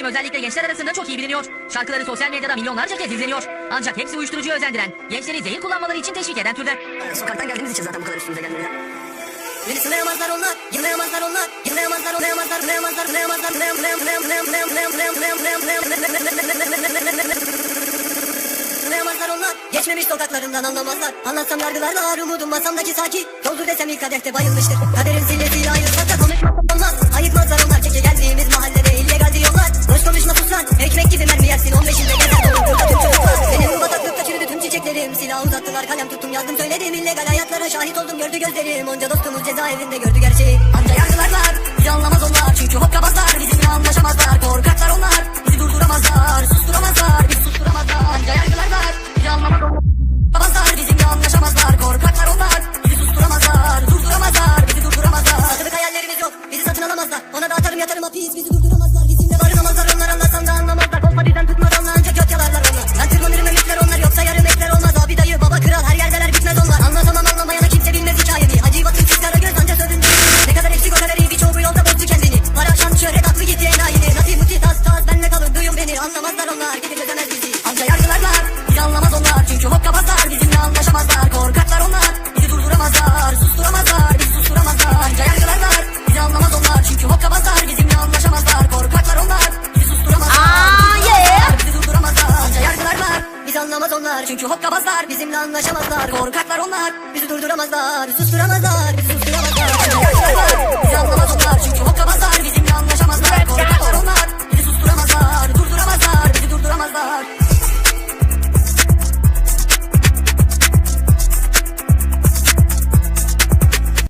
isim özellikle gençler arasında çok iyi biliniyor. Şarkıları sosyal medyada milyonlarca kez izleniyor. Ancak hepsi uyuşturucuya özendiren, gençleri zehir kullanmaları için teşvik eden türler. Ee, sokaktan geldiğimiz için zaten bu kadar üstümüze gelmediler. Beni sınayamazlar onlar, yınlayamazlar onlar, yınlayamazlar, onayamazlar, onayamazlar, onayamazlar, Anlayamazlar onlar Geçmemiş sokaklarından anlamazlar Anlatsam yargılarla ağır umudum masamdaki saki Doldur desem ilk kadehte bayılmıştır Kaderin zilletiyle ayrılsak çiçeklerim Silah uzattılar kalem tuttum yazdım söyledim. İllegal hayatlara şahit oldum gördü gözlerim. Onca dostumuz cezaevinde gördü gerçeği. Anca yargılarlar bizi anlamaz onlar. Çünkü hokkabazlar bizimle anlaşamazlar. Korkaklar onlar bizi durduramazlar. Susturamazlar bizi susturamazlar. Anca yargılarlar bizi anlamaz onlar. Babazlar bizimle anlaşamazlar. Korkaklar onlar bizi susturamazlar. Durduramazlar bizi durduramazlar. Satılık hayallerimiz yok bizi satın alamazlar. Ona da atarım yatarım hapis bizi durduramazlar Çünkü hokkabazlar bizimle anlaşamazlar. Korkaklar onlar bizi durduramazlar. Susturamazlar bizi susturamazlar. Anca yargılarlar bizi anlamaz onlar. Çünkü hokkabazlar bizimle anlaşamazlar. Korkaklar onlar bizi susturamazlar. Aa, yeah. bizi durduramazlar. Anca yargılarlar bizi anlamaz onlar. Çünkü hokkabazlar bizimle anlaşamazlar. Korkaklar onlar bizi durduramazlar. Susturamazlar